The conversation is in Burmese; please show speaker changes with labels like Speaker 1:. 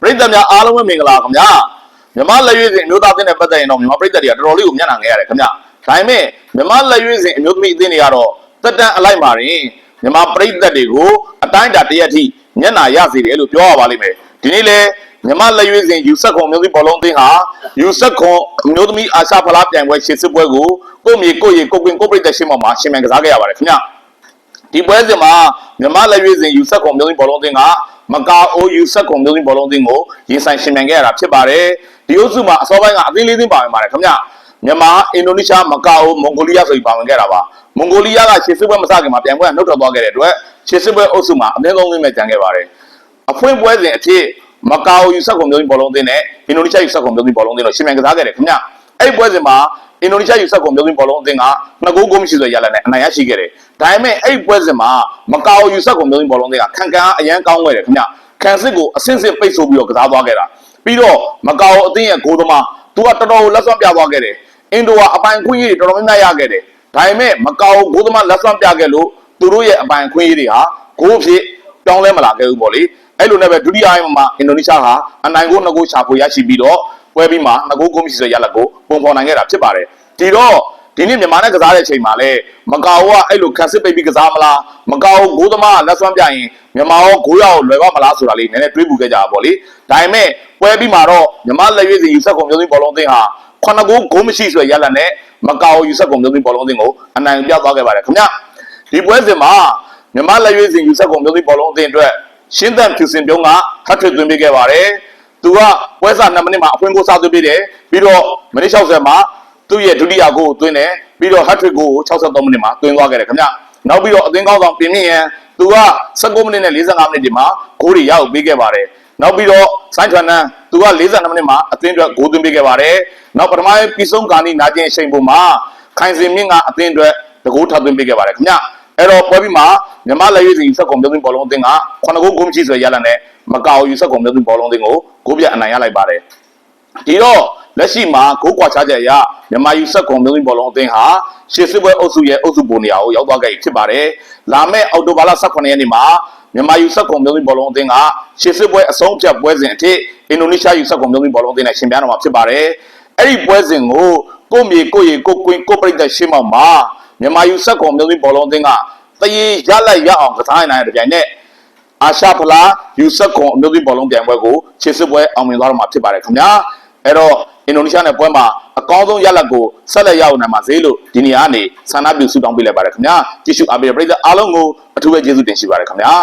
Speaker 1: ပရိသတ်များအားလုံးပဲမင်္ဂလာခင်ဗျာမြမလက်ရွေးစဉ်အမျိုးသားအသင်းနဲ့ပတ်သက်ရင်တော့မြမပရိသတ်တွေကတော်တော်လေးကိုမျက်နှာငယ်ရတယ်ခင်ဗျာဒါပေမဲ့မြမလက်ရွေးစဉ်အမျိုးသမီးအသင်းတွေကတော့တက်တန်းအလိုက်ပါရင်မြမပရိသတ်တွေကိုအတိုင်းအတာတစ်ရက်ထိမျက်နှာရစေတယ်လို့ပြောရပါလိမ့်မယ်ဒီနေ့လေမြမလက်ရွေးစဉ်ယူဆက်ခွန်မျိုးသမီးဘောလုံးအသင်းဟာယူဆက်ခွန်မျိုးသမီးအာရှဖလားပြိုင်ပွဲရှေ့စစ်ပွဲကိုကိုယ့်မြေကိုယ့်ရေကိုယ့်ကွင်းကိုယ့်ပရိသတ်ရှင်းပေါ်မှာရှင်မြန်ကစားခဲ့ရပါတယ်ခင်ဗျာဒီပွဲစဉ်မှာမြမလက်ရွေးစဉ်ယူဆက်ကွန်မျိုးသမီးဘောလုံးအသင်းက မကာအိုယူဆက်ကွန်မျိုးသမီးဘောလုံးအသင်းကိုရင်ဆိုင်ရှင်မြန်ခဲ့ရတာဖြစ်ပါတယ်ဒီအုပ်စုမှာအစောပိုင်းကအသင်းလေးသင်းပါဝင်ပါတယ်ခင်ဗျမြန်မာအင်ဒိုနီးရှားမကာအိုမွန်ဂိုလီးယားဆိုပြီးပါဝင်ခဲ့တာပါမွန်ဂိုလီးယားကရှေ့စစ်ပွဲမစခင်မှာပြန်ပွဲကနှုတ်ထွက်သွားခဲ့တဲ့အတွက်ရှေ့စစ်ပွဲအုပ်စုမှာအသင်းသုံးသင်းပဲကျန်ခဲ့ပါတယ်အဖွင့်ပွဲစဉ်အဖြစ်မကာအိုယူဆက်ကွန်မျိုးသမီးဘောလုံးအသင်းနဲ့အင်ဒိုနီးရှားယူဆက်ကွန်မျိုးသမီးဘောလုံးအသင်းတို့ရှင်မြန်ကစားခဲ့တယ်ခင်ဗျ အဲ့ဒီပွဲစဉ်မှာအင်ဒိုနီးရှားယူဆက်ကွန်မျိုးသမီးဘောလုံးအသင်းကနှစ်ဂိုးဂိုးမရှိဆိုရလာနဲ့အနိုင်ရရှိခဲ့တယ်ဒါပေမဲ့အဲ့ဒီပွဲစဉ်မှာမကာအိုယူဆက်ကွန်မျိုးသမီးဘောလုံးအသင်းကခံကန်အရန်ကောင်းခဲ့တယ်ခင်ဗျခံစစ်ကိုအဆင့်ဆင့်ပိတ်ဆို့ပြီးတော့ကစားသွားခဲ့တာပြီးတော့မကာအိုအသင်းရဲ့ဂိုးသမားသူကတော်တော်ကိုလက်စွမ်းပြသွားခဲ့တယ်အင်ဒိုကအပိုင်ခွင့်ရေးတွေတော်တော်များများရခဲ့တယ်ဒါပေမဲ့မကာအိုဂိုးသမားလက်စွမ်းပြခဲ့လို့သူတို့ရဲ့အပိုင်ခွင့်ရေးတွေဟာဂိုးဖြစ်တောင်းလဲမလာခဲ့ဘူးပေါ့လေအဲ့လိုနဲ့ပဲဒုတိယအိမ်မှာအင်ဒိုနီးရှားဟာအနိုင်ကိုနှစ်ကိုရှာဖွေရရှိပြီးတော့ ပွဲပြီးမှနှစ်ကိုဂိုးမရှိဆိုရလက်ကိုပုံဖော်နိုင်ခဲ့တာဖြစ်ပါတယ်ဒီတော့ဒီနေ့မြန်မာနဲ့ကစားတဲ့အချိန်မှာလဲမကာအိုကအဲ့လိုခက်စစ်ပိတ်ပြီးကစားမလားမကာအိုဂိုးသမားကလက်စွမ်းပြရင်မြန်မာရောဂိုးရောက်လွယ်ပါမလားဆိုတာလေးနည်းနည်းတွေးပူခဲ့ကြတာပေါ့လေဒါပေမဲ့ပွဲပြီးမှတော့မြန်မာလက်ရွေးစီယူဆက်ကုန်မျိုးသိန်းဘောလုံးအသင်းဟာခုနှစ်ကိုဂိုးမရှိဆိုရရလက်နဲ့မကာအိုယူဆက်ကုန်မျိုးသိန်းဘောလုံးအသင်းကိုအနိုင်ပြသွားခဲ့ပါတယ်ခင်ဗျဒီပွဲစဉ်မှာမြန်မာလက်ရွေးစီယူဆက်ကုန်မျိုးသိန်းဘောလုံးအသင်းအတွက်ရှင်းသန့်ဖြူစင်ပြုံးကထပ်ထွေသွင်းပေးခဲ့ပါတယ် သူကပွဲစား2မိနစ်မှာအဖွင့်ကိုစားသွင်းပေးတယ်ပြီးတော့မိနစ်60မှာသူ့ရဲ့ဒုတိယဂိုးကိုသွင်းတယ်ပြီးတော့ hat trick ကို63မိနစ်မှာသွင်းသွားခဲ့တယ်ခင်ဗျနောက်ပြီးတော့အသင်းကောင်းဆောင်ပြင်မြင့်ရန်သူက19မိနစ်နဲ့45မိနစ်ဒီမှာဂိုးတွေရအောင်ပေးခဲ့ပါတယ်နောက်ပြီးတော့ဆိုင်းထွန်နန်သူက42မိနစ်မှာအသင်းအတွက်ဂိုးသွင်းပေးခဲ့ပါတယ်နောက်ပထမပြီးဆုံးကာနီနာကျင်အချိန်ပုံမှာခိုင်စင်မြင့်ကအသင်းအတွက်တကူထပ်သွင်းပေးခဲ့ပါတယ်ခင်ဗျ အဲ့တော့ပွဲပြီးမှာမြန်မာလက်ရွေးစီဆက်ကွန်မျိုးသိန်းဘောလုံးအသင်းက9ဂိုးဂိုးမရှိဆိုရလာတဲ့မကာအိုယူဆက်ကွန်မျိုးသိန်းဘောလုံးအသင်းကိုဂိုးပြအနိုင်ရလိုက်ပါတယ်ဒီတော့လက်ရှိမှာဂိုးကွာချချက်အရမြန်မာယူဆက်ကွန်မျိုးသိန်းဘောလုံးအသင်းဟာရှေ့စစ်ပွဲအုပ်စုရဲ့အုပ်စုပုံနေရာကိုရောက်သွားခဲ့ပြီဖြစ်ပါတယ်။လာမယ့်အောက်တိုဘာလ18ရက်နေ့မှာမြန်မာယူဆက်ကွန်မျိုးသိန်းဘောလုံးအသင်းကရှေ့စစ်ပွဲအဆုံးဖြတ်ပွဲစဉ်အဖြစ်အင်ဒိုနီးရှားယူဆက်ကွန်မျိုးသိန်းဘောလုံးအသင်းနဲ့ရှင်ပြိုင်တော့မှာဖြစ်ပါတယ်။အဲ့ဒီပွဲစဉ်ကိုကိုယ့်မြေကိုယ့်ရေကိုယ့်ကွင်းကိုယ့်ပြည်သက်ရှင်းမောက်မှာ မြန်မာယူဆက်ကွန်မျိုးသိန်းဘောလုံးအသင်းကတရေရလိုက်ရအောင်ကစားနိုင်တဲ့ကြိုင်နဲ့အာရှဖလားယူဆက်ကွန်အမျိုးသမီးဘောလုံးပြိုင်ပွဲကိုခြေစစ်ပွဲအောင်မြင်သွားတော့မှာဖြစ်ပါတယ်ခင်ဗျာအဲ့တော့အင်ဒိုနီးရှားနဲ့ပွဲမှာအကောင်းဆုံးရလဒ်ကိုဆက်လက်ရအောင်နိုင်ပါစေလို့ဒီနေရာကနေဆန္ဒပြုဆုတောင်းပေးလိုက်ပါတယ်ခင်ဗျာကြည့်ရှုအားပေးတဲ့ပရိသတ်အားလုံးကိုအထူးပဲကျေးဇူးတင်ရှိပါတယ်ခင်ဗျာ